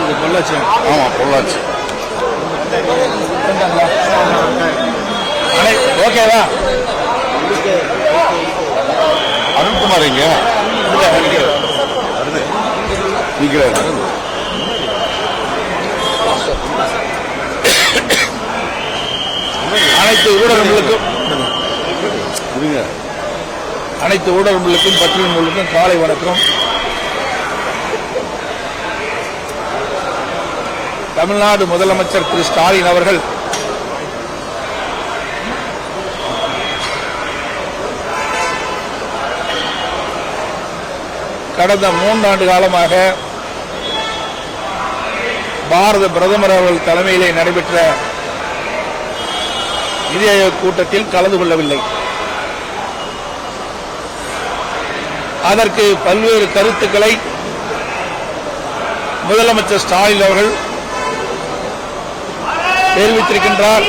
இது பொள்ளாச்சி. ஆமாம் பொள்ளாச்சி அனை ஓகேவா அருண்குமார் இங்க நிற்கிறாரு அனைத்து ஊடகங்களுக்கும் அனைத்து ஊடகங்களுக்கும் பத்திரிகைகளுக்கும் காலை வணக்கம். தமிழ்நாடு முதலமைச்சர் திரு ஸ்டாலின் அவர்கள். கடந்த மூன்றாண்டு காலமாக பாரத பிரதமர் அவர்கள் தலைமையிலே நடைபெற்ற நிதி ஆயோக் கூட்டத்தில் கலந்து கொள்ளவில்லை. அதற்கு பல்வேறு கருத்துக்களை முதலமைச்சர் ஸ்டாலின் அவர்கள் தெரிவித்திருக்கின்றார்.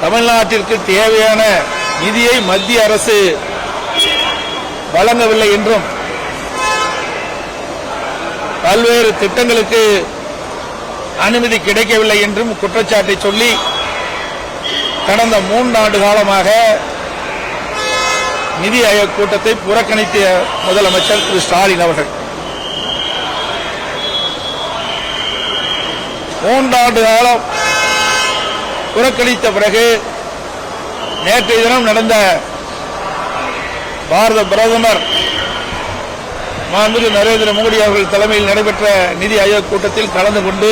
தமிழ்நாட்டிற்கு தேவையான நிதியை மத்திய அரசு வழங்கவில்லை என்றும் பல்வேறு திட்டங்களுக்கு அனுமதி கிடைக்கவில்லை என்றும் குற்றச்சாட்டை சொல்லி கடந்த மூன்றாண்டு காலமாக நிதி ஆயோக் கூட்டத்தை புறக்கணித்த முதலமைச்சர் திரு ஸ்டாலின் அவர்கள். மூன்றாண்டு காலம் புறக்கணித்த பிறகு நேற்றைய தினம் நடந்த பாரத பிரதமர் மாண்புமிகு நரேந்திர மோடி அவர்கள் தலைமையில் நடைபெற்ற நிதி ஆயோக் கூட்டத்தில் கலந்து கொண்டு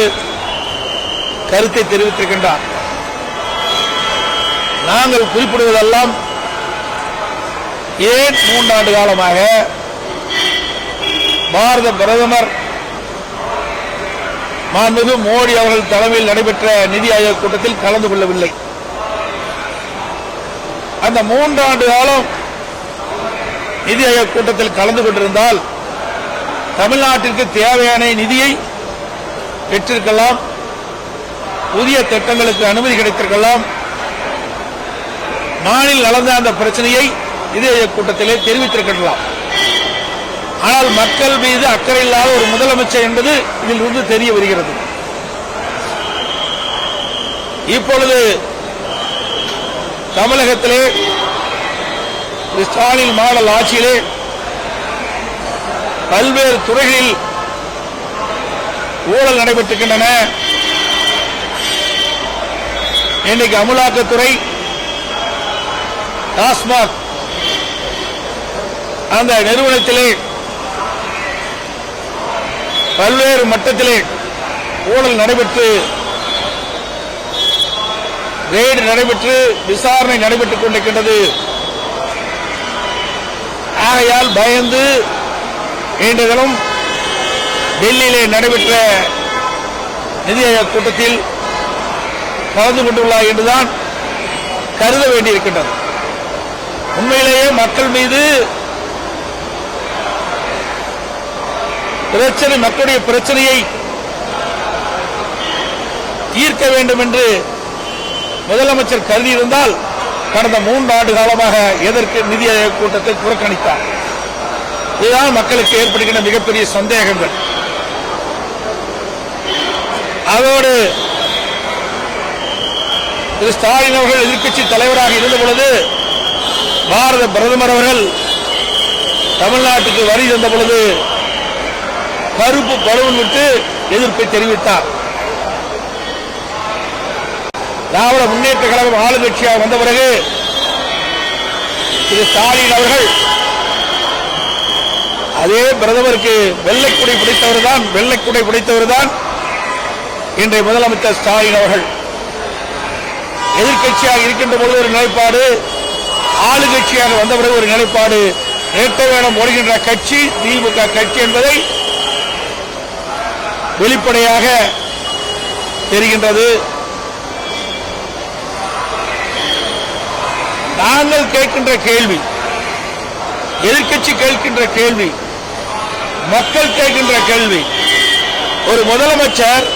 கருத்தை தெரிவித்திருக்கின்றார். நாங்கள் குறிப்பிடுவதெல்லாம் ஏன் மூன்றாண்டு காலமாக பாரத பிரதமர் மாண்புமிகு மோடி அவர்கள் தலைமையில் நடைபெற்ற நிதி ஆயோக் கூட்டத்தில் கலந்து கொள்ளவில்லை. அந்த மூன்றாண்டு காலம் நிதி ஆயோக் கூட்டத்தில் கலந்து கொண்டிருந்தால் தமிழ்நாட்டிற்கு தேவையான நிதியை பெற்றிருக்கலாம். புதிய திட்டங்களுக்கு அனுமதி கிடைத்திருக்கலாம். நாளில் நடந்த அந்த பிரச்சனையை நிதி கூட்டத்திலே தெரிவித்திருக்கலாம். ஆனால் மக்கள் மீது அக்கறை இல்லாத ஒரு முதலமைச்சர் என்பது இதில் இருந்து தெரிய வருகிறது. இப்பொழுது தமிழகத்திலே ஸ்டாலின் மாடல் ஆட்சியிலே பல்வேறு துறைகளில் ஊழல் நடைபெற்றிருக்கின்றன. இன்னைக்கு அமலாக்கத்துறை டாஸ்மாக் அந்த நிறுவனத்திலே பல்வேறு மட்டத்திலே ஊழல் நடைபெற்று ரெய்டு நடைபெற்று விசாரணை நடைபெற்றுக் கொண்டிருக்கின்றது. ஆகையால் பயந்து இன்று தினம் டெல்லியிலே நடைபெற்ற நிதி ஆயோக் கூட்டத்தில் கலந்து கொண்டுள்ளார் என்றுதான் கருத வேண்டியிருக்கின்றது. உண்மையிலேயே மக்கள் மீது பிரச்சனை மக்களுடைய பிரச்சனையை தீர்க்க வேண்டும் என்று முதலமைச்சர் கருதி இருந்தால் கடந்த மூன்று ஆண்டு காலமாக எதற்கு நிதி ஆயோக் கூட்டத்தை புறக்கணித்தார்? இதுதான் மக்களுக்கு ஏற்படுகின்ற மிகப்பெரிய சந்தேகங்கள். அதோடு திரு ஸ்டாலின் அவர்கள் எதிர்க்கட்சி தலைவராக இருந்த பொழுது பாரத பிரதமர் அவர்கள் தமிழ்நாட்டுக்கு வரி தந்த பொழுது கருப்பு பலூன் விட்டு எதிர்ப்பை தெரிவித்தார். திராவிட முன்னேற்ற கழகம் ஆளுங்கட்சியாக வந்த பிறகு திரு ஸ்டாலின் அவர்கள் அதே பிரதமருக்கு வெள்ளைக்குடை பிடித்தவர் தான் வெள்ளைக்குடை பிடித்தவர் தான் இன்றைய முதலமைச்சர் ஸ்டாலின் அவர்கள். எதிர்கட்சியாக இருக்கின்ற பொழுது ஒரு நிலைப்பாடு ஆளுங்கட்சியாக வந்த பிறகு ஒரு நிலைப்பாடு நேற்று வேடம் ஓடுகின்ற கட்சி திமுக கட்சி என்பதை வெளிப்படையாக தெரிகின்றது. நாங்கள் கேட்கின்ற கேள்வி எதிர்கட்சி கேட்கின்ற கேள்வி மக்கள் கேட்கின்ற கேள்வி ஒரு முதலமைச்சர்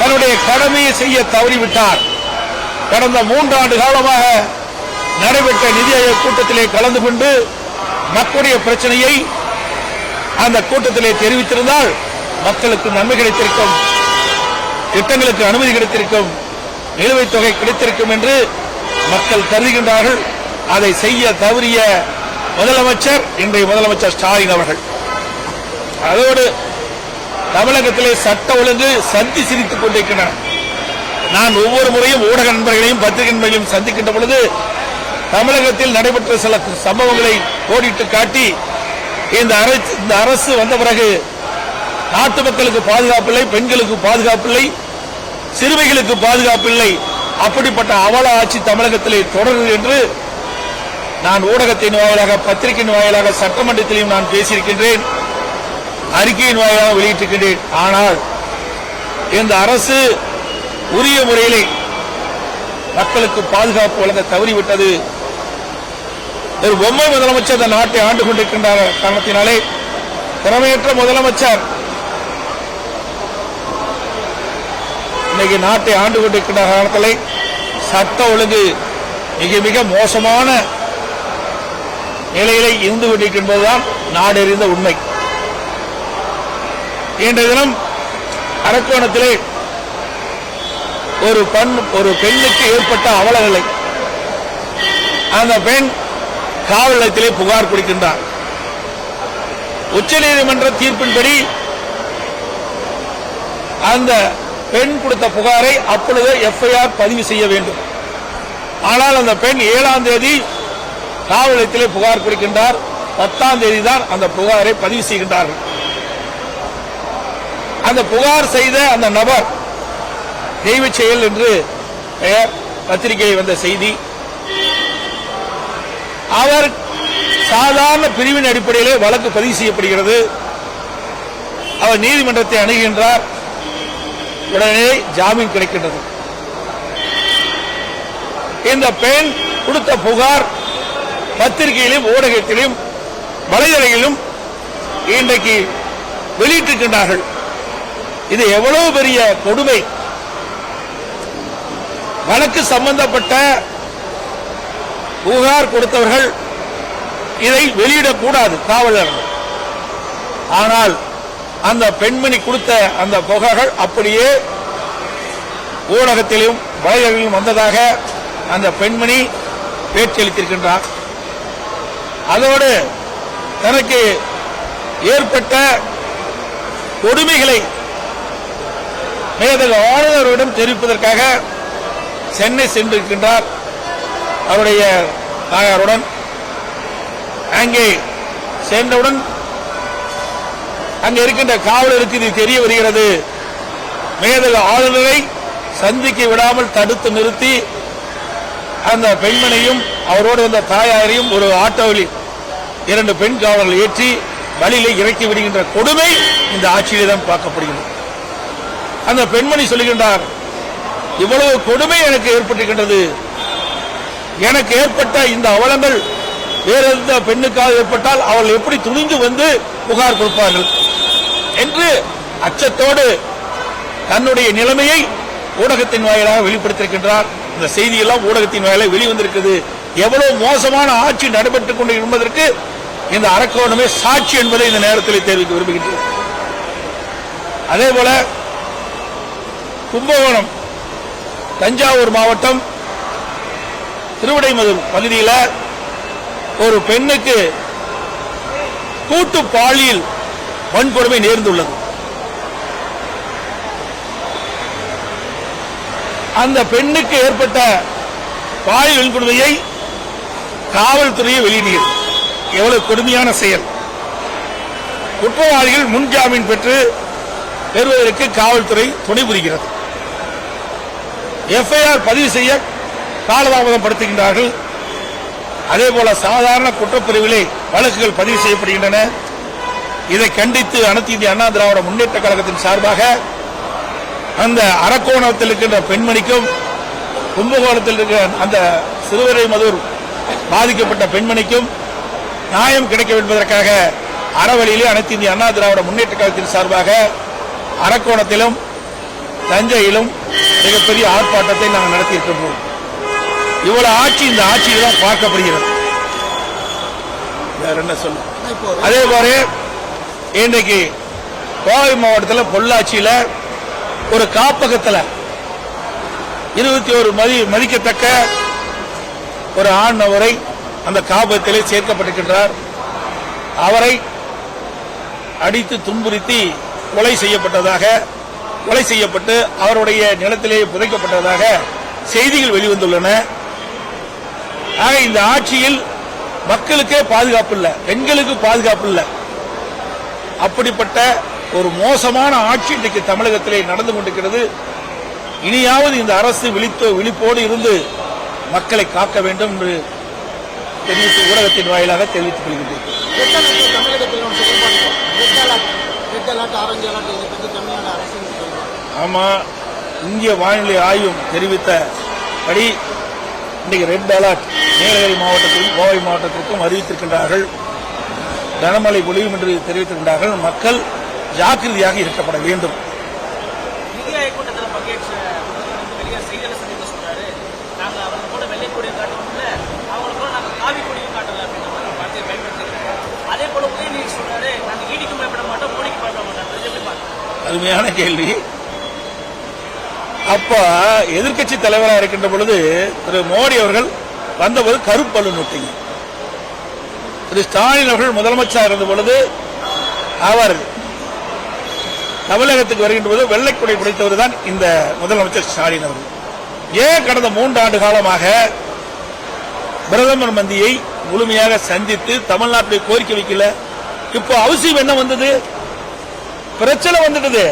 தன்னுடைய கடமையை செய்ய தவறிவிட்டார். கடந்த மூன்றாண்டு காலமாக நடைபெற்ற நிதி ஆயோக் கூட்டத்திலே கலந்து கொண்டு மக்களுடைய பிரச்சனையை அந்த கூட்டத்திலே தெரிவித்திருந்தால் மக்களுக்கு நன்மை கிடைத்திருக்கும் திட்டங்களுக்கு அனுமதி கிடைத்திருக்கும் நிலுவைத் தொகை கிடைத்திருக்கும் என்று மக்கள் கருதுகின்றார்கள். அதை செய்ய தவறிய முதலமைச்சர் இன்றைய முதலமைச்சர் ஸ்டாலின் அவர்கள். அதோடு தமிழகத்திலே சட்ட ஒழுங்கு சந்தி சிரித்துக் கொண்டிருக்கின்றன. நான் ஒவ்வொரு முறையும் ஊடக நண்பர்களையும் பத்திரிகை நண்பர்களையும் சந்திக்கின்ற பொழுது தமிழகத்தில் நடைபெற்ற சில சம்பவங்களை கோடிட்டு காட்டி இந்த அரசு இந்த அரசு வந்த பிறகு நாட்டு மக்களுக்கு பாதுகாப்பில்லை பெண்களுக்கு பாதுகாப்பில்லை சிறுமிகளுக்கு பாதுகாப்பில்லை. அப்படிப்பட்ட அவல ஆட்சி தமிழகத்திலே தொடரும் என்று நான் ஊடகத்தின் வாயிலாக பத்திரிகையின் வாயிலாக சட்டமன்றத்திலையும் நான் பேசியிருக்கின்றேன். அறிக்கையின் வாயிலாக வெளியிட்டிருக்கின்றேன். ஆனால் இந்த அரசு உரிய முறையிலே மக்களுக்கு பாதுகாப்பு வழங்க தவறிவிட்டது. ஒரு பொம்மை முதலமைச்சர் இந்த நாட்டை ஆண்டு கொண்டிருக்கின்ற காரணத்தினாலே திறமையற்ற முதலமைச்சர் இன்னைக்கு நாட்டை ஆண்டு கொண்டிருக்கிற காலத்தில் சட்ட ஒழுங்கு மிக மிக மோசமான நிலையிலே இருந்து கொண்டிருக்கின்றதுதான் நாடறிந்த உண்மை. இன்றைய தினம் அரக்கோணத்திலே ஒரு பெண் ஒரு பெண்ணுக்கு ஏற்பட்ட அவலநிலை. அந்த பெண் காவல் நிலையத்திலே புகார் கொடுக்கின்றார். உச்சநீதிமன்ற தீர்ப்பின்படி அந்த பெண் கொடுத்த புகாரை அப்பொழுது எஃப்ஐஆர் பதிவு செய்ய வேண்டும். ஆனால் அந்த பெண் ஏழாம் தேதி காவல் நிலையத்திலே புகார் கொடுக்கின்றார். பத்தாம் தேதி தான் அந்த புகாரை பதிவு செய்கின்றார்கள். அந்த புகார் செய்த அந்த நபர் தெய்வ செயல் என்று பெயர் பத்திரிகை வந்த செய்தி. அவர் சாதாரண பிரிவின் அடிப்படையிலே வழக்கு பதிவு செய்யப்படுகிறது. அவர் நீதிமன்றத்தை அணுகின்றார். உடனே ஜாமீன் கிடைக்கின்றது. இந்த பெண் கொடுத்த புகார் பத்திரிகையிலும் ஊடகத்திலும் வலைதளையிலும் இன்றைக்கு வெளியிட்டிருக்கின்றார்கள். இது எவ்வளவு பெரிய கொடுமை? வழக்கு சம்பந்தப்பட்ட புகார் கொடுத்தவர்கள் இதை வெளியிடக்கூடாது காவலர்கள். ஆனால் அந்த பெண்மணி கொடுத்த அந்த புகார்கள் அப்படியே ஊடகத்திலும் வலைதளங்களிலும் வந்ததாக அந்த பெண்மணி பேச்சளித்திருக்கின்றார் அதோடு தனக்கு ஏற்பட்ட கொடுமைகளை மேதல் ஆளுநரிடம் தெரிவிப்பதற்காக சென்னை சென்றிருக்கின்றார் அவருடைய தாயாருடன். அங்கே சென்றவுடன் அங்கே இருக்கின்ற காவலருக்கு இது தெரிய வருகிறது. மேதக ஆளுநரை சந்திக்க விடாமல் தடுத்து நிறுத்தி அந்த பெண்மணியும் அவரோடு வந்த தாயாரையும் ஒரு ஆட்டோவில் இரண்டு பெண் காவலர்கள் ஏற்றி வழியிலே இறக்கி விடுகின்ற கொடுமை இந்த ஆட்சியிலே தான் பார்க்கப்படுகிறது. அந்த பெண்மணி சொல்லுகின்றார் இவ்வளவு கொடுமை எனக்கு ஏற்பட்டிருக்கின்றது. எனக்கு ஏற்பட்ட இந்த அவலங்கள் வேற எந்த பெண்ணுக்காக ஏற்பட்டால் அவள் எப்படி துணிந்து வந்து புகார் கொடுப்பார்கள்? என்று அச்சத்தோடு தன்னுடைய நிலைமையை ஊடகத்தின் வாயிலாக வெளிப்படுத்தியிருக்கின்றார். இந்த செய்தியெல்லாம் ஊடகத்தின் வாயிலாக வெளிவந்திருக்குது எவ்வளவு மோசமான ஆட்சி நடைபெற்றுக் கொண்டு என்பதற்கு இந்த அரக்கோணமே சாட்சி என்பதை இந்த நேரத்தில் தெரிவிக்க விரும்புகின்றேன். அதே போல கும்பகோணம் தஞ்சாவூர் மாவட்டம் திருவிடைமதுர் பகுதியில் ஒரு பெண்ணுக்கு கூட்டு பாலியல் வன்கொடுமை நேர்ந்துள்ளது. அந்த பெண்ணுக்கு ஏற்பட்ட பாலியல் வன்கொடுமையை காவல்துறையை வெளியிடுகிறது. எவ்வளவு கொடுமையான செயல். குற்றவாளிகள் முன்ஜாமீன் பெற்று பெறுவதற்கு காவல்துறை துணை புரிகிறது. எஃப்ஐஆர் பதிவு செய்ய காலதாமதம் படுத்துகின்றார்கள். அதே போல சாதாரண குற்றப்பிரிவிலே வழக்குகள் பதிவு செய்யப்படுகின்றன. இதை கண்டித்து அனைத்து இந்திய அண்ணா திராவிட முன்னேற்ற கழகத்தின் சார்பாக அந்த அரக்கோணத்தில் இருக்கின்ற பெண்மணிக்கும் கும்பகோணத்தில் இருக்கிற அந்த சிறுவரை மதுர் பாதிக்கப்பட்ட பெண்மணிக்கும் நியாயம் கிடைக்க என்பதற்காக அறவழியிலே அனைத்து இந்திய அண்ணா திராவிட முன்னேற்ற கழகத்தின் சார்பாக அரக்கோணத்திலும் தஞ்சையிலும் மிகப்பெரிய ஆர்ப்பாட்டத்தை நாங்கள் நடத்தியிருக்கின்றோம். இவ்வளவு ஆட்சி இந்த ஆட்சியில் தான் பார்க்கப்படுகிறது. வேற என்ன சொல்ல? இப்போ அதே மாதிரி இன்றைக்கு கோவை மாவட்டத்தில் பொள்ளாச்சியில் ஒரு காப்பகத்தில் இருபத்தி ஒரு மதி மதிக்கத்தக்க ஒரு ஆண் அவரை அந்த காப்பகத்திலே சேர்க்கப்பட்டிருக்கின்றார். அவரை அடித்து துன்புறுத்தி கொலை செய்யப்பட்டதாக கொலை செய்யப்பட்டு அவருடைய நிலத்திலே புதைக்கப்பட்டதாக செய்திகள் வெளிவந்துள்ளன. ஆக இந்த ஆட்சியில் மக்களுக்கே பாதுகாப்பு இல்லை பெண்களுக்கு பாதுகாப்பு இல்லை. அப்படிப்பட்ட ஒரு மோசமான ஆட்சி இன்றைக்கு தமிழகத்திலே நடந்து கொண்டிருக்கிறது. இனியாவது இந்த அரசு விழித்தோ விழிப்போடு இருந்து மக்களை காக்க வேண்டும் என்று தெரிவித்து ஊடகத்தின் வாயிலாக தெரிவித்துக் கொள்கின்றேன். ஆமா இந்திய வானிலை ஆய்வும் தெரிவித்தபடி இன்றைக்கு ரெட் அலர்ட் நீலகிரி மாவட்டத்திற்கும் கோவை மாவட்டத்திற்கும் அறிவித்திருக்கின்றார்கள். கனமழை பொழியும் என்று தெரிவித்திருக்கின்றார்கள் மக்கள் ஜாக்கிரதையாக இருக்கப்பட வேண்டும். அருமையான கேள்வி. அப்ப எதிர்க்கட்சி தலைவராக இருக்கின்ற பொழுது திரு மோடி அவர்கள் வந்தபோது கருப்பல்லு நொட்டிங்க. திரு ஸ்டாலின் அவர்கள் முதலமைச்சராக இருந்த பொழுது அவர் தமிழகத்துக்கு வருகின்ற போது வெள்ளைக்குடை பிடித்தவர் தான் இந்த முதலமைச்சர் ஸ்டாலின் அவர்கள். ஏன் கடந்த மூன்று ஆண்டு காலமாக பிரதமர் மந்தியை முழுமையாக சந்தித்து தமிழ்நாட்டுடைய கோரிக்கை வைக்கல? இப்போ அவசியம் என்ன வந்தது? பிரச்சனை வந்துடுது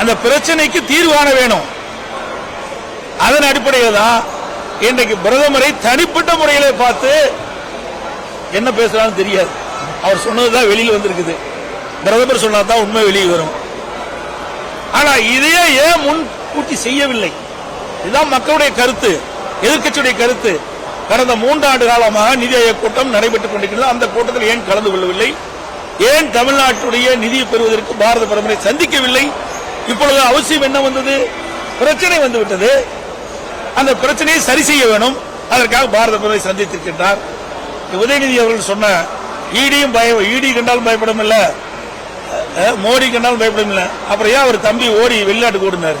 அந்த பிரச்சனைக்கு தீர்வு காண வேணும். அதன் அடிப்படையில் தான் இன்றைக்கு பிரதமரை தனிப்பட்ட முறையிலே பார்த்து என்ன பேசுறான்னு தெரியாது. அவர் சொன்னதுதான் வெளியில் வந்திருக்குது. பிரதமர் சொன்னா தான் உண்மை வெளியே வரும். ஆனா இதையே ஏன் முன் கூட்டி செய்யவில்லை? இதுதான் மக்களுடைய கருத்து எதிர்க்கட்சியுடைய கருத்து. கடந்த மூன்றாண்டு காலமாக நிதி ஆயோக் கூட்டம் நடைபெற்றுக் கொண்டிருக்கிறது. அந்த கூட்டத்தில் ஏன் கலந்து கொள்ளவில்லை? ஏன் தமிழ்நாட்டுடைய நிதியை பெறுவதற்கு பாரத பிரதமரை சந்திக்கவில்லை? இப்பொழுது அவசியம் என்ன வந்தது? பிரச்சனை வந்துவிட்டது. அந்த பிரச்சனையை சரி செய்ய வேணும். அதற்காக பாரத பிரதமரை சந்தித்திருக்கின்றார். உதயநிதி அவர்கள் சொன்ன e ஈடியும் பய ஈடி கண்டாலும் பயப்படும் இல்ல மோடி கண்டாலும் பயப்படும் இல்ல அப்புறம் ஏன் அவர் தம்பி ஓடி வெளிநாட்டுக்கு ஓடினாரு?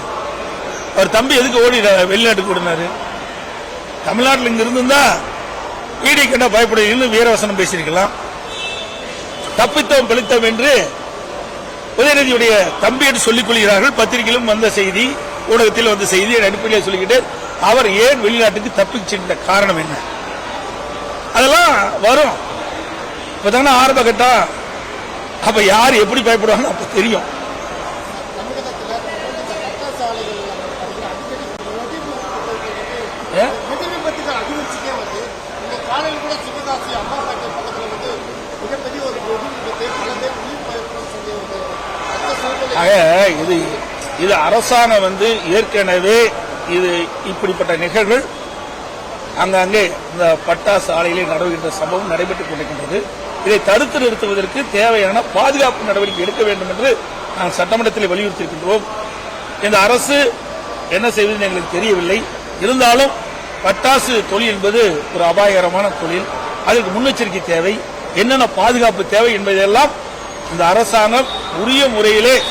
அவர் தம்பி எதுக்கு ஓடி வெளிநாட்டுக்கு ஓடினாரு? தமிழ்நாட்டில் இங்க இருந்திருந்தா ஈடி கண்டா பயப்படுவீங்கன்னு வீரவசனம் பேசியிருக்கலாம். தப்பித்தோம் பிழைத்தோம் என்று உதயநிதியுடைய தம்பி என்று சொல்லிக் கொள்கிறார்கள். பத்திரிகையிலும் வந்த செய்தி ஊடகத்தில் வந்த செய்தி அடிப்படையில் சொல்லிக்கிட்டு அவர் ஏன் வெளிநாட்டுக்கு தப்பிச் சென்ற காரணம் என்ன? அதெல்லாம் வரும். இப்பதானே ஆரம்ப கட்டம் அப்ப யார் எப்படி பயப்படுவாங்க அப்ப தெரியும். இது இது அரசாங்கம் வந்து ஏற்கனவே இது இப்படிப்பட்ட நிகழ்வுகள் அங்கங்கே இந்த பட்டாசு ஆலையிலே நடவுகின்ற சம்பவம் நடைபெற்றுக் கொண்டிருக்கின்றது. இதை தடுத்து நிறுத்துவதற்கு தேவையான பாதுகாப்பு நடவடிக்கை எடுக்க வேண்டும் என்று நாங்கள் சட்டமன்றத்தில் வலியுறுத்தியிருக்கின்றோம். இந்த அரசு என்ன செய்வதுன்னு எங்களுக்கு தெரியவில்லை. இருந்தாலும் பட்டாசு தொழில் என்பது ஒரு அபாயகரமான தொழில். அதற்கு முன்னெச்சரிக்கை தேவை. என்னென்ன பாதுகாப்பு தேவை என்பதையெல்லாம் இந்த அரசாங்கம் உரிய முறையிலே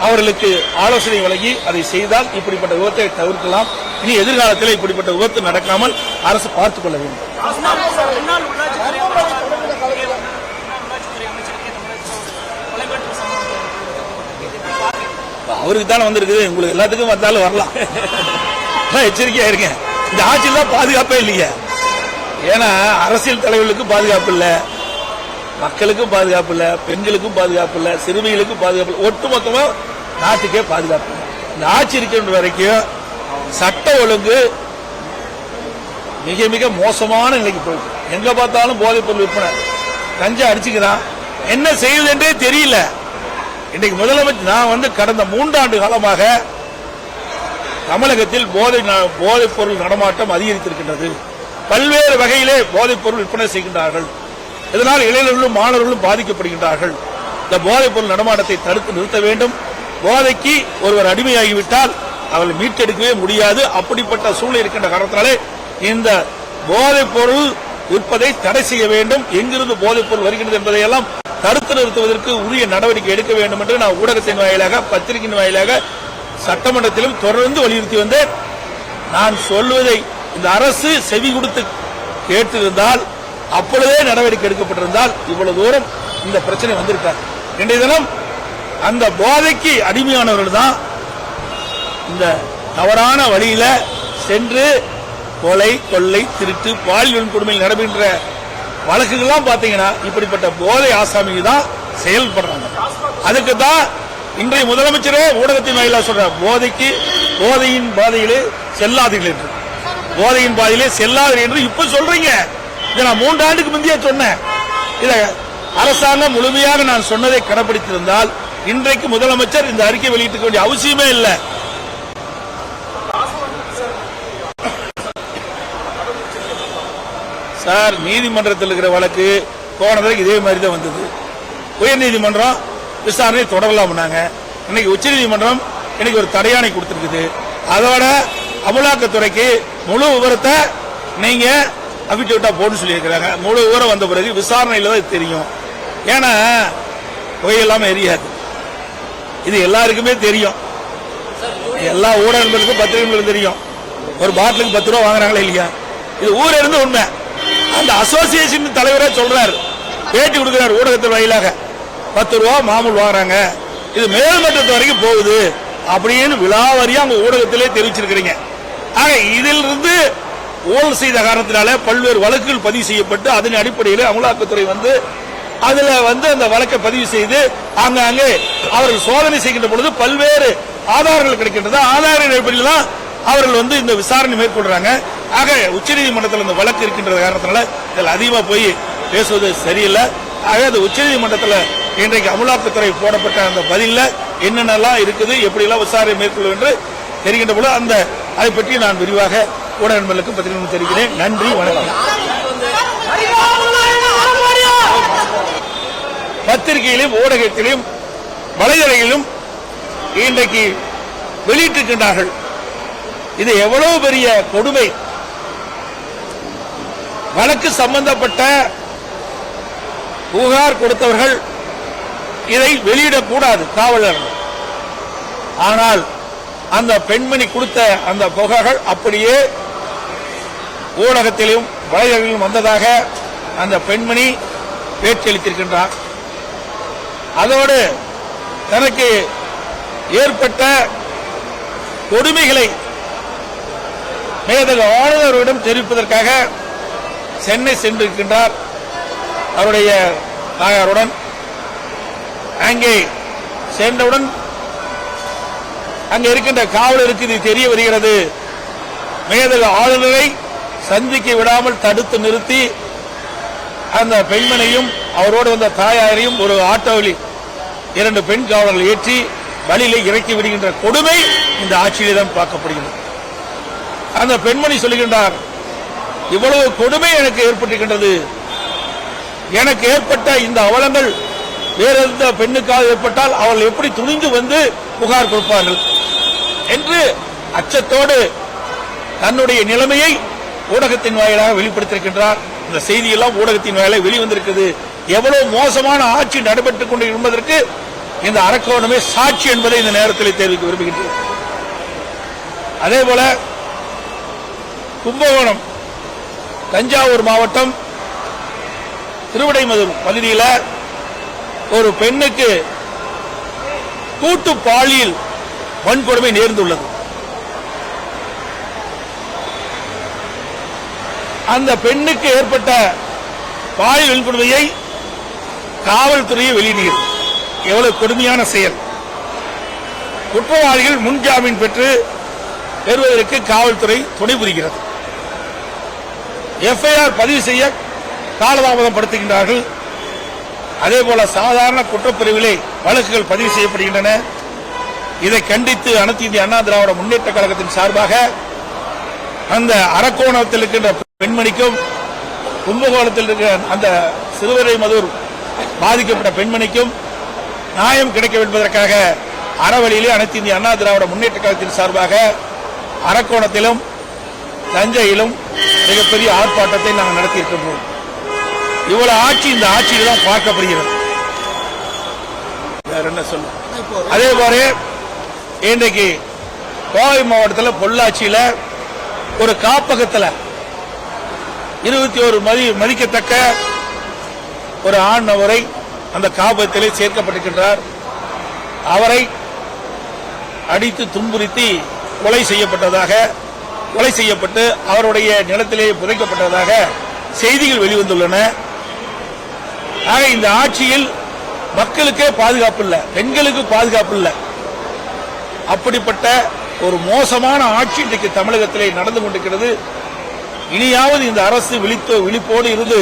அவர்களுக்கு ஆலோசனை வழங்கி அதை செய்தால் இப்படிப்பட்ட விபத்தை தவிர்க்கலாம். இனி எதிர்காலத்தில் இப்படிப்பட்ட விபத்து நடக்காமல் அரசு பார்த்துக் கொள்ள வேண்டும். அவருக்கு தானே வந்திருக்குது. உங்களுக்கு எல்லாத்துக்கும் வந்தாலும் வரலாம். எச்சரிக்கையா இருங்க இந்த ஆட்சியில் தான் பாதுகாப்பே இல்லைங்க. ஏன்னா அரசியல் தலைவர்களுக்கு பாதுகாப்பு இல்லை. மக்களுக்கும் பாதுகாப்பு இல்லை. பெண்களுக்கும் பாதுகாப்பு இல்லை. சிறுமிகளுக்கும் பாதுகாப்பு இல்லை. ஒட்டுமொத்தமாக நாட்டுக்கே பாதுகாப்பு இல்லை. இந்த ஆட்சி இருக்கின்ற வரைக்கும் சட்ட ஒழுங்கு மிக மிக மோசமான நிலைக்கு போயிடுது எங்க பார்த்தாலும் போதைப் பொருள் விற்பனை. கஞ்சா அடிச்சுக்கிறான். என்ன செய்வதென்றே தெரியல. இன்னைக்கு முதலமைச்சர் நான் வந்து கடந்த மூன்றாண்டு காலமாக தமிழகத்தில் போதை ந- போதைப் பொருள் நடமாட்டம் அதிகரித்திருக்கின்றது. பல்வேறு வகையிலே போதைப் பொருள் விற்பனை செய்கின்றார்கள். இதனால் இளைஞர்களும் மாணவர்களும் பாதிக்கப்படுகின்றார்கள். இந்த போதைப் பொருள் நடமாட்டத்தை தடுத்து நிறுத்த வேண்டும். போதைக்கு ஒருவர் அடிமையாகிவிட்டால் அவர்களை மீட்டெடுக்கவே முடியாது. அப்படிப்பட்ட சூழ்நிலை இருக்கின்ற காரணத்தினாலே இந்த போதைப் பொருள் விற்பதை தடை செய்ய வேண்டும். எங்கிருந்து போதைப் பொருள் வருகிறது என்பதையெல்லாம் தடுத்து நிறுத்துவதற்கு உரிய நடவடிக்கை எடுக்க வேண்டும் என்று நான் ஊடகத்தின் வாயிலாக பத்திரிகையின் வாயிலாக சட்டமன்றத்திலும் தொடர்ந்து வலியுறுத்தி வந்தேன். நான் சொல்வதை இந்த அரசு செவி கொடுத்து கேட்டிருந்தால் அப்பொழுதே நடவடிக்கை எடுக்கப்பட்டிருந்தால் இவ்வளவு தூரம் இந்த பிரச்சனை வந்திருக்காது. இன்றைய தினம் அந்த போதைக்கு அடிமையானவர்கள் தான் இந்த தவறான வழியில் சென்று கொலை கொள்ளை திருட்டு பாலியல் கொடுமையில் நடைபெற்ற வழக்குகள்லாம் பார்த்தீங்கன்னா இப்படிப்பட்ட போதை ஆசாமிங்க தான் செயல்படுறாங்க. அதுக்கு தான் இன்றைய முதலமைச்சரே ஊடகத்தின் வாயிலாக சொல்ற போதைக்கு போதையின் பாதையிலே செல்லாதீர்கள் என்று. போதையின் பாதையிலே செல்லாதீர்கள் என்று இப்ப சொல்றீங்க. இதை நான் மூன்று ஆண்டுக்கு முந்தைய சொன்னேன். இதை அரசாங்கம் முழுமையாக நான் சொன்னதை கடைபிடித்திருந்தால் இன்றைக்கு முதலமைச்சர் இந்த அறிக்கை வெளியிட்டுக்க வேண்டிய அவசியமே இல்லை. சார் நீதிமன்றத்தில் இருக்கிற வழக்கு போன தடவை இதே மாதிரி தான் வந்தது. உயர் நீதிமன்றம் விசாரணை தொடரலாம்னாங்க இன்னைக்கு உச்சநீதிமன்றம் இன்னைக்கு ஒரு தடையாணை கொடுத்துருக்குது. அதோட அமலாக்கத்துறைக்கு முழு விவரத்தை நீங்க அபிடேவிட்டா போட்டு சொல்லியிருக்கிறாங்க. முழு விவரம் வந்த பிறகு விசாரணையில் தான் தெரியும். ஏன்னா புகையில்லாம எரியாது. இது எல்லாருக்குமே தெரியும். எல்லா ஊடகங்களுக்கும் பத்திரிகைகளுக்கும் தெரியும். ஒரு பாட்டிலுக்கு பத்து ரூபா வாங்குறாங்களே இல்லையா? இது ஊர இருந்து உண்மை. அந்த அசோசியேஷன் தலைவரே சொல்றாரு. பேட்டி கொடுக்கிறார் ஊடகத்தின் வாயிலாக பத்து ரூபா மாமூல் வாங்குறாங்க. இது மேல்மட்டத்து வரைக்கும் போகுது அப்படின்னு விழாவாரியா அவங்க ஊடகத்திலே தெரிவிச்சிருக்கிறீங்க. ஆக இதிலிருந்து ஊழல் செய்த காரணத்தினால பல்வேறு வழக்குகள் பதிவு செய்யப்பட்டு அதன் அடிப்படையில் அமலாக்கத்துறை வந்து அதுல வந்து அந்த வழக்கை பதிவு செய்து ஆங்காங்கே அவர்கள் சோதனை செய்கின்ற பொழுது பல்வேறு ஆதாரங்கள் கிடைக்கின்றது ஆதார அடிப்படையில் தான் அவர்கள் வந்து இந்த விசாரணை மேற்கொள்றாங்க. ஆக உச்சநீதிமன்றத்தில் இந்த வழக்கு இருக்கின்ற காரணத்தினால இதில் அதிகமா போய் பேசுவது சரியில்லை. ஆக அது உச்சநீதிமன்றத்தில் இன்றைக்கு அமலாக்கத்துறை போடப்பட்ட அந்த பதிலில் என்னென்னலாம் இருக்குது எப்படியெல்லாம் விசாரணை மேற்கொள்ளும் என்று தெரிகின்ற பொழுது அந்த அதை பற்றி நான் விரிவாக ஊடக நண்பர்களுக்கு பத்திரிகை தெரிவிக்கிறேன். நன்றி வணக்கம். பத்திரிகையிலும் ஊடகத்திலும் வலைதளையிலும் இன்றைக்கு வெளியிட்டிருக்கின்றார்கள். இது எவ்வளவு பெரிய கொடுமை. வழக்கு சம்பந்தப்பட்ட புகார் கொடுத்தவர்கள் இதை வெளியிடக்கூடாது காவலர்கள். ஆனால் அந்த பெண்மணி கொடுத்த அந்த புகார்கள் அப்படியே ஊடகத்திலும் வலைதளங்களிலும் வந்ததாக அந்த பெண்மணி பேச்சளித்திருக்கின்றார் அதோடு தனக்கு ஏற்பட்ட கொடுமைகளை மேதக ஆளுநரிடம் தெரிவிப்பதற்காக சென்னை சென்றிருக்கின்றார் அவருடைய தாயாருடன். அங்கே சென்றவுடன் அங்கே இருக்கின்ற காவலருக்கு இது தெரிய வருகிறது. மேதக ஆளுநரை சந்திக்க விடாமல் தடுத்து நிறுத்தி அந்த பெண்மனையும் அவரோடு வந்த தாயாரையும் ஒரு ஆட்டோவில் இரண்டு பெண் காவலர்கள் ஏற்றி வழியிலே இறக்கி விடுகின்ற கொடுமை இந்த ஆட்சியிலே தான் பார்க்கப்படுகிறது. அந்த பெண்மணி சொல்லுகின்றார் இவ்வளவு கொடுமை எனக்கு ஏற்பட்டிருக்கின்றது. எனக்கு ஏற்பட்ட இந்த அவலங்கள் வேற எந்த பெண்ணுக்காக ஏற்பட்டால் அவள் எப்படி துணிந்து வந்து புகார் கொடுப்பார்கள் என்று அச்சத்தோடு தன்னுடைய நிலைமையை ஊடகத்தின் வாயிலாக வெளிப்படுத்தியிருக்கின்றார். இந்த செய்தியெல்லாம் ஊடகத்தின் வாயிலாக வெளிவந்திருக்குது எவ்வளவு மோசமான ஆட்சி நடைபெற்றுக் கொண்டு என்பதற்கு இந்த அரக்கோணமே சாட்சி என்பதை இந்த நேரத்தில் தெரிவிக்க விரும்புகின்றேன். அதே போல கும்பகோணம் தஞ்சாவூர் மாவட்டம் திருவிடைமது பகுதியில் ஒரு பெண்ணுக்கு கூட்டு பாலியல் வன்கொடுமை நேர்ந்துள்ளது. அந்த பெண்ணுக்கு ஏற்பட்ட பாலியல் வன்கொடுமையை காவல்துறையை வெளியிடுகிறது. எவ்வளவு கொடுமையான செயல். குற்றவாளிகள் முன்ஜாமீன் பெற்று பெறுவதற்கு காவல்துறை துணை புரிகிறது. எஃப்ஐஆர் பதிவு செய்ய காலதாமதம் படுத்துகின்றார்கள் அதே போல சாதாரண குற்றப்பிரிவிலே வழக்குகள் பதிவு செய்யப்படுகின்றன. இதை கண்டித்து அனைத்து இந்திய அண்ணா திராவிட முன்னேற்ற கழகத்தின் சார்பாக அந்த அரக்கோணத்தில் இருக்கின்ற பெண்மணிக்கும் கும்பகோணத்தில் இருக்கிற அந்த சிறுவரை மதுர் பாதிக்கப்பட்ட பெண்மணிக்கும் நியாயம் கிடைக்க என்பதற்காக அறவழியிலே அனைத்து இந்திய அண்ணா திராவிட முன்னேற்ற கழகத்தின் சார்பாக அரக்கோணத்திலும் தஞ்சையிலும் மிகப்பெரிய ஆர்ப்பாட்டத்தை நாங்கள் நடத்தியிருக்கின்றோம். இவ்வளவு ஆட்சி இந்த ஆட்சியில் தான் பார்க்கப்படுகிறது. வேற என்ன சொல்ல? அதே போல இன்றைக்கு கோவை மாவட்டத்தில் பொள்ளாச்சியில் ஒரு காப்பகத்தில் இருபத்தி ஒரு மதி மதிக்கத்தக்க ஒரு ஆண் நபரை அந்த காப்பகத்திலே சேர்க்கப்பட்டிருக்கின்றார். அவரை அடித்து துன்புறுத்தி கொலை செய்யப்பட்டதாக கொலை செய்யப்பட்டு அவருடைய நிலத்திலே புதைக்கப்பட்டதாக செய்திகள் வெளிவந்துள்ளன. ஆக இந்த ஆட்சியில் மக்களுக்கே பாதுகாப்பு இல்லை பெண்களுக்கு பாதுகாப்பு இல்லை. அப்படிப்பட்ட ஒரு மோசமான ஆட்சி இன்றைக்கு தமிழகத்திலே நடந்து கொண்டிருக்கிறது. இனியாவது இந்த அரசு விழித்தோ விழிப்போடு இருந்து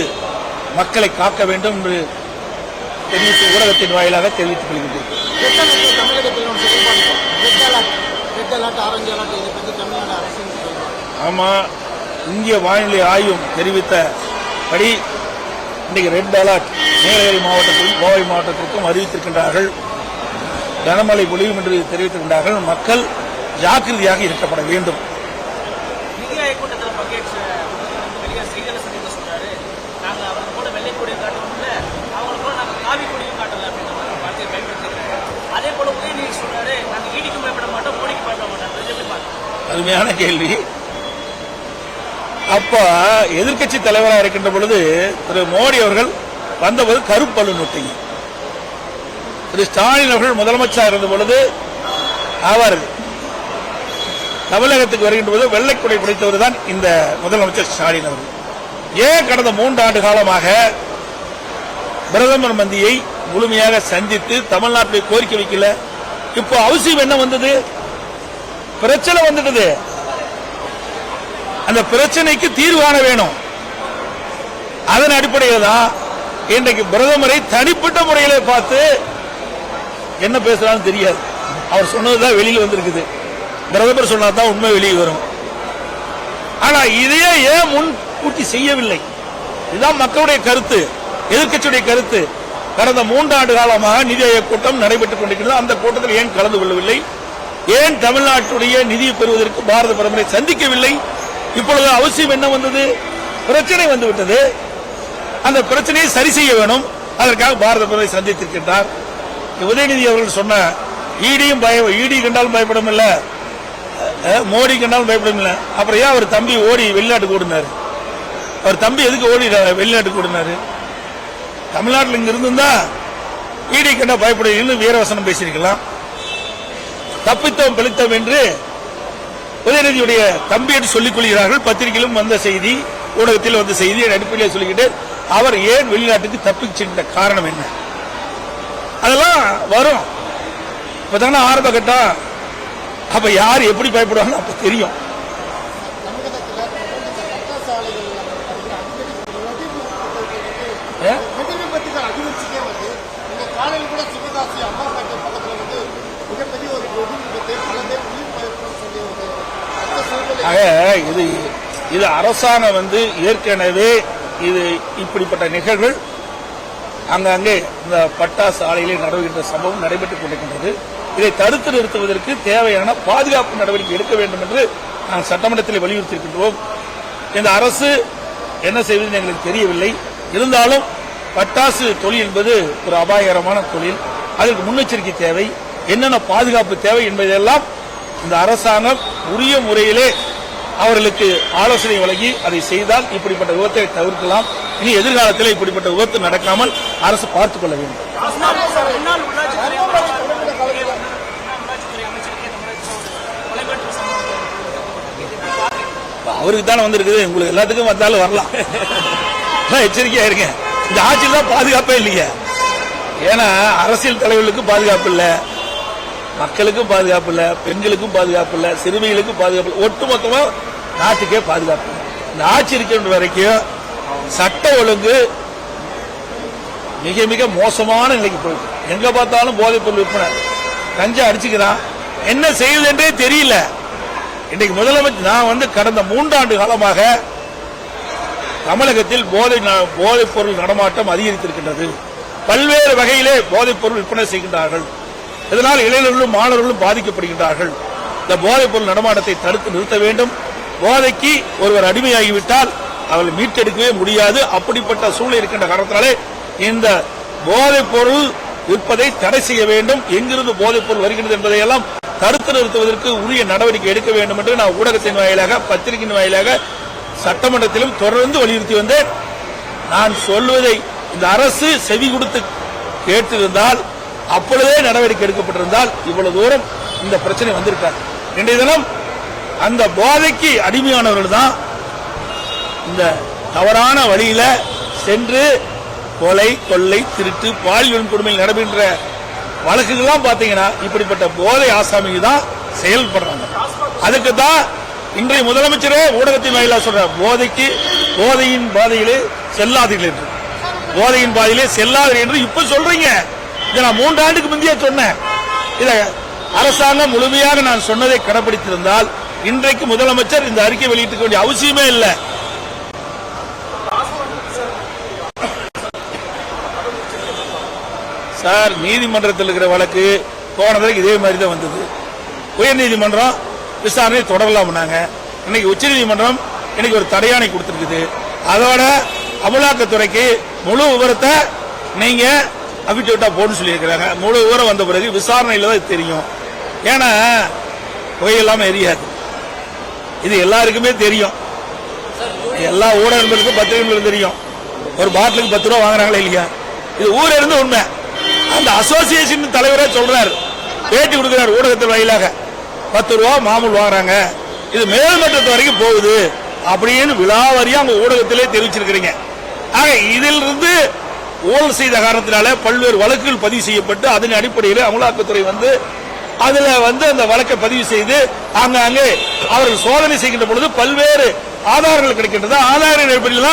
மக்களை காக்க வேண்டும் என்று தெரிவித்து ஊடகத்தின் வாயிலாக தெரிவித்துக் கொள்கின்றேன். தமிழகத்தில் ஒன்று செயல்பாடு red alert red alert orange alert இதை பற்றி தமிழ்நாடு அரசின் செயல்பாடு ஆமா இந்திய வானிலை ஆய்வும் தெரிவித்தபடி இன்றைக்கு ரெட் அலர்ட் நீலகிரி மாவட்டத்திற்கும் கோவை மாவட்டத்திற்கும் அறிவித்திருக்கின்றார்கள். கனமழை பொழியும் என்று தெரிவித்திருக்கின்றார்கள். மக்கள் ஜாக்கிரதையாக இருக்கப்பட வேண்டும். அருமையான கேள்வி. அப்ப எதிர்க்கட்சி தலைவராக இருக்கின்ற பொழுது திரு மோடி அவர்கள் வந்தபோது கருப்பல்லு நொட்டிங்க திரு ஸ்டாலின் அவர்கள் முதலமைச்சராக இருந்த பொழுது அவர் தமிழகத்துக்கு வருகின்ற போது வெள்ளைக்குடை பிடித்தவர் தான் இந்த முதலமைச்சர் ஸ்டாலின் அவர்கள். ஏன் கடந்த மூன்று ஆண்டு காலமாக பிரதமர் மந்தியை முழுமையாக சந்தித்து தமிழ்நாட்டில் கோரிக்கை வைக்கல? இப்போ அவசியம் என்ன வந்தது? பிரச்சனை வந்துட்டது அந்த பிரச்சனைக்கு தீர்வான வேணும். அதன் அடிப்படையில் தான் இன்றைக்கு பிரதமரை தனிப்பட்ட முறையிலே பார்த்து என்ன பேசுறான்னு தெரியாது. அவர் சொன்னதுதான் வெளியில் வந்திருக்குது. பிரதமர் சொன்னாதான் உண்மை வெளியே வரும். ஆனா இதையே ஏன் முன்கூட்டி செய்யவில்லை? இதுதான் மக்களுடைய கருத்து எதிர்க்கட்சியுடைய கருத்து. கடந்த மூன்றாண்டு காலமாக நிதி ஆயோக் கூட்டம் நடைபெற்றுக் கொண்டிருக்கிறது. அந்த கூட்டத்தில் ஏன் கலந்து கொள்ளவில்லை? ஏன் தமிழ்நாட்டுடைய நிதியை பெறுவதற்கு பாரத பிரதமரை சந்திக்கவில்லை? இப்பொழுது அவசியம் என்ன வந்தது? பிரச்சனை வந்துவிட்டது. அந்த பிரச்சனையை சரி செய்ய வேணும். அதற்காக பாரத பிரதமரை சந்தித்திருக்கின்றார். உதயநிதி அவர்கள் சொன்ன ஈடியும் பய ஈடி கண்டாலும் பயப்படும் இல்ல. மோடி கண்டாலும் பயப்படும் இல்ல. அப்புறம் ஏன் அவர் தம்பி ஓடி வெளிநாட்டுக்கு ஓடினாரு? அவர் தம்பி எதுக்கு ஓடி வெளிநாட்டுக்கு ஓடினாரு? தமிழ்நாட்டில் இங்க இருந்திருந்தா ஈடி கண்டா பயப்படுவீங்கன்னு வீரவசனம் பேசியிருக்கலாம். தப்பித்தோம் பிழைத்தோம் என்று உதயநிதியுடைய தம்பி என்று சொல்லிக் கொள்கிறார்கள். பத்திரிகையிலும் வந்த செய்தி ஊடகத்தில் வந்த செய்தி அடிப்படையில் சொல்லிக்கிட்டு அவர் ஏன் வெளிநாட்டுக்கு தப்பிச் சென்ற காரணம் என்ன? அதெல்லாம் வரும். இப்பதானே ஆரம்ப கட்டம் அப்ப யார் எப்படி பயப்படுவாங்க அப்ப தெரியும். தமிழகத்தில் தொடர்ந்து இந்த பட்டாசு ஆலைகள் பார்த்தீங்கன்னா அடிக்கடி வெடி ஏ? வெடி விபத்துகள் அதிகரிச்சுட்டே வருது இந்த காலையில் கூட சிவகாசி அம்மாப்பேட்டை பக்கத்தில் வந்து மிகப்பெரிய ஒரு வெடி விபத்து பல பேர் உயிர் பயிர்ப்புன்னு சொல்லி ஒரு அந்த சூழ்நிலை ஆக இது இது அரசாங்கம் வந்து ஏற்கனவே இது இப்படிப்பட்ட நிகழ்வுகள் அங்கங்கே இந்த பட்டாசு ஆலையிலே நடவுகின்ற சம்பவம் நடைபெற்றுக் கொண்டிருக்கின்றது. இதை தடுத்து நிறுத்துவதற்கு தேவையான பாதுகாப்பு நடவடிக்கை எடுக்க வேண்டும் என்று நாங்கள் சட்டமன்றத்தில் வலியுறுத்தியிருக்கின்றோம். இந்த அரசு என்ன செய்வதுன்னு எங்களுக்கு தெரியவில்லை. இருந்தாலும் பட்டாசு தொழில் என்பது ஒரு அபாயகரமான தொழில். அதற்கு முன்னெச்சரிக்கை தேவை. என்னென்ன பாதுகாப்பு தேவை என்பதையெல்லாம் இந்த அரசாங்கம் உரிய முறையிலே அவர்களுக்கு ஆலோசனை வழங்கி அதை செய்தால் இப்படிப்பட்ட விபத்தை தவிர்க்கலாம். இனி எதிர்காலத்தில் இப்படிப்பட்ட விபத்து நடக்காமல் அரசு பார்த்துக் கொள்ள வேண்டும். அவருக்கு தானே வந்திருக்குது. உங்களுக்கு எல்லாத்துக்கும் வந்தாலும் வரலாம். எச்சரிக்கையா இருங்க. இந்த ஆட்சியில் தான் பாதுகாப்பே இல்லைங்க. ஏன்னா அரசியல் தலைவர்களுக்கு பாதுகாப்பு இல்லை. மக்களுக்கும் பாதுகாப்பு இல்லை பெண்களுக்கும் பாதுகாப்பு இல்லை சிறுமிகளுக்கும் பாதுகாப்பு இல்லை. ஒட்டுமொத்தமா நாட்டுக்கே பாதுகாப்பு இல்லை. இந்த ஆட்சி இருக்கின்ற வரைக்கும் சட்ட ஒழுங்கு மிக மிக மோசமான நிலைக்கு போயிருக்கு எங்க பார்த்தாலும் போதைப் பொருள் விற்பனை. கஞ்சா அடிச்சுக்கிறான். என்ன செய்யுதுன்றே தெரியல. இன்னைக்கு முதலமைச்சர் நான் வந்து கடந்த மூன்றாண்டு காலமாக தமிழகத்தில் போதை போதைப் பொருள் நடமாட்டம் அதிகரித்திருக்கின்றது. பல்வேறு வகையிலே போதைப் பொருள் விற்பனை செய்கின்றார்கள். இதனால் இளைஞர்களும் மாணவர்களும் பாதிக்கப்படுகின்றார்கள். இந்த போதைப் பொருள் நடமாட்டத்தை தடுத்து நிறுத்த வேண்டும். போதைக்கு ஒருவர் அடிமையாகிவிட்டால் அவர்களை மீட்டெடுக்கவே முடியாது. அப்படிப்பட்ட சூழ்நிலை இருக்கின்ற காரணத்தினாலே இந்த போதைப் பொருள் விற்பதை தடை செய்ய வேண்டும். எங்கிருந்து போதைப் பொருள் வருகின்றது என்பதையெல்லாம் தடுத்து நிறுத்துவதற்கு உரிய நடவடிக்கை எடுக்க வேண்டும் என்று நான் ஊடகத்தின் வாயிலாக பத்திரிகையின் வாயிலாக சட்டமன்றத்திலும் தொடர்ந்து வலியுறுத்தி வந்தேன். நான் சொல்வதை இந்த அரசு செவி கொடுத்து கேட்டிருந்தால் அப்பொழுதே நடவடிக்கை எடுக்கப்பட்டிருந்தால் இவ்வளவு தூரம் இந்த பிரச்சனை வந்திருக்காது. இன்றைய தினம் அந்த போதைக்கு அடிமையானவர்கள் தான் இந்த தவறான வழியில சென்று கொலை கொள்ளை திருட்டு பாலியல் கொடுமையில் நடைபெற்ற வழக்குகள்லாம் பார்த்தீங்கன்னா இப்படிப்பட்ட போதை ஆசாமிக்கு தான் செயல்படுறாங்க. அதுக்கு தான் இன்றைய முதலமைச்சரே ஊடகத்தின் வாயிலாக சொல்ற போதைக்கு போதையின் பாதையிலே செல்லாதீர்கள் என்று. போதையின் பாதையிலே செல்லாதீர்கள் என்று இப்ப சொல்றீங்க. இதை நான் மூன்று ஆண்டுக்கு முந்தைய சொன்னேன். இதை அரசாங்கம் முழுமையாக நான் சொன்னதை கடைபிடித்திருந்தால் இன்றைக்கு முதலமைச்சர் இந்த அறிக்கை வெளியிட்டுக்க வேண்டிய அவசியமே இல்லை. சார் நீதிமன்றத்தில் இருக்கிற வழக்கு போனதற்கு இதே மாதிரி தான் வந்தது. உயர் நீதிமன்றம் விசாரணை தொடரலாம்னாங்க இன்னைக்கு உச்ச நீதிமன்றம் இன்னைக்கு ஒரு தடையாணை கொடுத்துருக்குது. அதோட அமலாக்கத்துறைக்கு முழு விவரத்தை நீங்க அபிடேவிட்டா போன்னு சொல்லியிருக்கிறாங்க. முழு விவரம் வந்த பிறகு விசாரணையில் தான் தெரியும். ஏன்னா புகையில்லாம எரியாது. இது எல்லாருக்குமே தெரியும். எல்லா ஊடகங்களுக்கும் பத்திரிகைகளுக்கும் தெரியும். ஒரு பாட்டிலுக்கு பத்து ரூபா வாங்குறாங்களே இல்லையா? இது ஊர் இருந்து உண்மை. அந்த அசோசியேஷன் தலைவரே சொல்றாரு. பேட்டி கொடுக்கிறார் ஊடகத்தின் வாயிலாக பத்து ரூபா மாமூல் வாங்குறாங்க. இது மேல்மட்டத்து வரைக்கும் போகுது. அப்படின்னு விழாவாரியா அவங்க ஊடகத்திலே தெரிவிச்சிருக்கிறீங்க. ஆக இதிலிருந்து ஊழல் செய்த காரணத்தினால பல்வேறு வழக்குகள் பதிவு செய்யப்பட்டு அதன் அடிப்படையில் அமலாக்கத்துறை வந்து அதுல வந்து அந்த வழக்கை பதிவு செய்து ஆங்காங்கே அவர்கள் சோதனை செய்கின்ற பொழுது பல்வேறு ஆதாரங்கள் கிடைக்கின்றது ஆதார அடிப்படையில்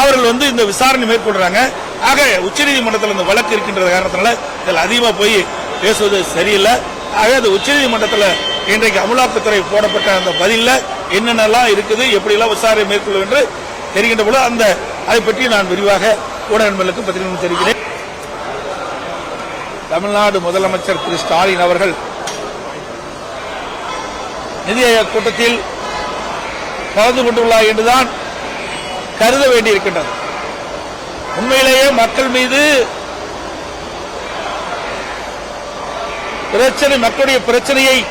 அவர்கள் வந்து இந்த விசாரணை மேற்கொள்றாங்க. ஆக உச்சநீதிமன்றத்தில் இந்த வழக்கு இருக்கின்ற காரணத்தினால இதில் அதிகமாக போய் பேசுவது சரியில்லை. ஆக அது உச்சநீதிமன்றத்தில் இன்றைக்கு அமலாக்கத்துறை போடப்பட்ட அந்த பதிலில் என்னென்னலாம் இருக்குது எப்படியெல்லாம் விசாரணை மேற்கொள்ளும் என்று தெரிகின்ற பொழுது அந்த அதை பற்றி நான் விரிவாக ஊடக நண்பர்களுக்கு பத்திரிகை தெரிவிக்கிறேன். தமிழ்நாடு முதலமைச்சர் திரு ஸ்டாலின் அவர்கள் நிதி ஆயோக் கூட்டத்தில் கலந்து கொண்டுள்ளார் என்றுதான் கருத வேண்டியிருக்கின்றது. உண்மையிலேயே மக்கள் மீது பிரச்சனை மக்களுடைய பிரச்சனையை